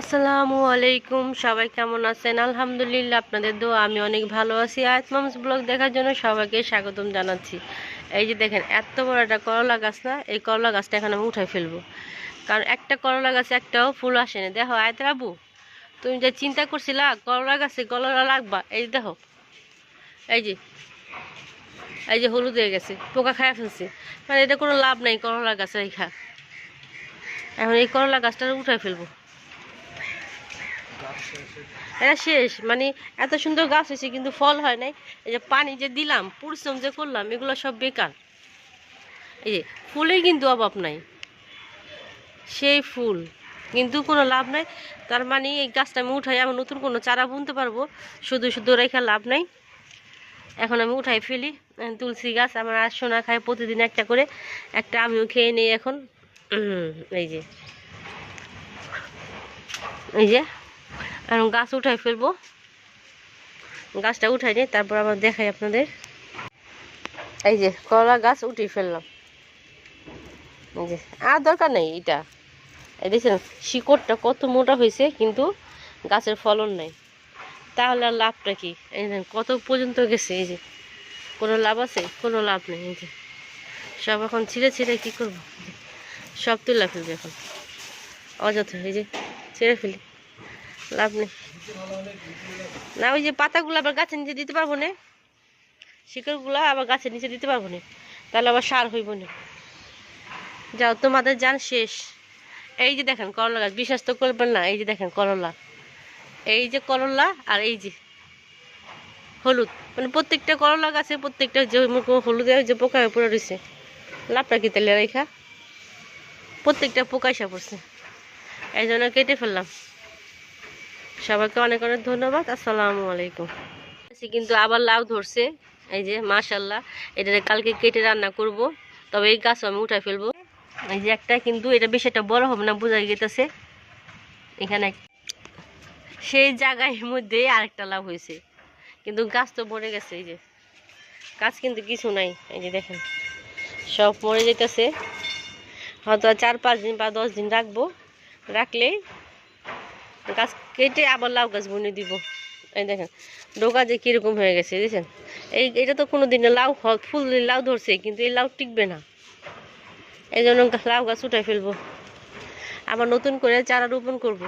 আসসালামু আলাইকুম, সবাই কেমন আছেন? আলহামদুলিল্লাহ, আপনাদের দোয়া, আমি অনেক ভালো আছি। আয়াত মামস ব্লগ দেখার জন্য সবাইকে স্বাগতম জানাচ্ছি। এই যে দেখেন, এত বড় একটা করলা গাছ না, এই করলা গাছটা এখন আমি উঠাই ফেলব। কারণ একটা করলা গাছে একটাও ফুল আসেনি দেখো, আয়াত রাবু তুমি যে চিন্তা করছিলা, করলা গাছে করলা লাগবা? এই যে দেখো, এই যে এই যে হলুদ হয়ে গেছে, পোকা খায় ফেলছে। মানে এটা কোনো লাভ নাই করলা গাছে রেখা এখন এই করলা গাছটা উঠাই ফেলব। এটা শেষ মানে এত সুন্দর গাছ হয়েছে, কিন্তু ফল হয় নাই। এই যে পানি যে দিলাম, পরিশ্রম যে করলাম, এগুলো সব বেকার। এই যে ফুলেই কিন্তু অভাব নাই। সেই ফুল, কিন্তু কোনো লাভ নাই। তার মানে এই গাছটা আমি উঠাই আমি নতুন কোনো চারা বুনতে পারব। শুধু শুধু রেখা লাভ নাই। এখন আমি উঠাই ফেলি তুলসী গাছ আমার আর সোনা খাই প্রতিদিন একটা করে। একটা আমিও খেয়ে নিই এখন। এই যে। এই যে এখন গাছ উঠাই ফেলব। গাছটা উঠাই নিই তারপর আবার দেখাই আপনাদের। এই যে কলা গাছ উঠিয়ে ফেললাম। এই যে, আর দরকার নেই এটা। দেখছেন শিকড়টা কত মোটা হয়েছে, কিন্তু গাছের ফলন নাই। তাহলে আর লাভটা কি? কত পর্যন্ত গেছে, এই যে। কোনো লাভ আছে? কোনো লাভ নেই, এই যে। সব এখন ছিঁড়ে ছিঁড়ে কী করব? সব তুলে ফেলবে এখন। অযথা, এই যে, ছেড়ে ফেলি। লাভ নেই। না, ওই যে পাতাগুলো আবার গাছের নিচে দিতে পারব না? শিকড়গুলো আবার গাছের নিচে দিতে পারব না? তাহলে আবার সার হইব না। যাও, তোমাদের যান শেষ। এই যে দেখেন করলা গাছ, বিশ্বাস তো করবেন না, এই যে দেখেন করলা। এই যে করলা আর এই যে হলুদ। মানে প্রত্যেকটা করলা গাছে প্রত্যেকটা যে হলুদে যে পোকা পড়ে রয়েছে লাভটা কি তাহলে রেখা? প্রত্যেকটা পোকা এসে পড়ছে। এই জন্য কেটে ফেললাম। সবাইকে অনেক অনেক ধন্যবাদ, আসসালামু আলাইকুম। কিন্তু আবার লাউ ধরছে, এই যে মাশাল্লাহ এটা কালকে কেটে রান্না করব, তবে এই গাছ আমি উঠাই ফেলব। এই যে একটা কিন্তু, এটা বেশি একটা বড় হবে না বোঝা গেতেছে এখানে সেই জায়গায় মধ্যে আরেকটা লাভ হয়েছে। কিন্তু গাছ তো মরে গেছে, এই যে। গাছ কিন্তু কিছু নাই, এই যে দেখেন, সব মরে যেতেছে হয়তো চার পাঁচ দিন বা দশ দিন রাখব, রাখলেই গাছ কেটে আবার লাউ গাছ বুনে দিব। এই দেখেন ডোকা যে কীরকম হয়ে গেছে বুঝছেন এই, এটা তো কোনো দিনে লাউ ফুল লাউ ধরছে, কিন্তু এই লাউ টিকবে না। এই জন্য লাউ গাছ উঠাই ফেলব। আবার নতুন করে চারা রোপণ করব।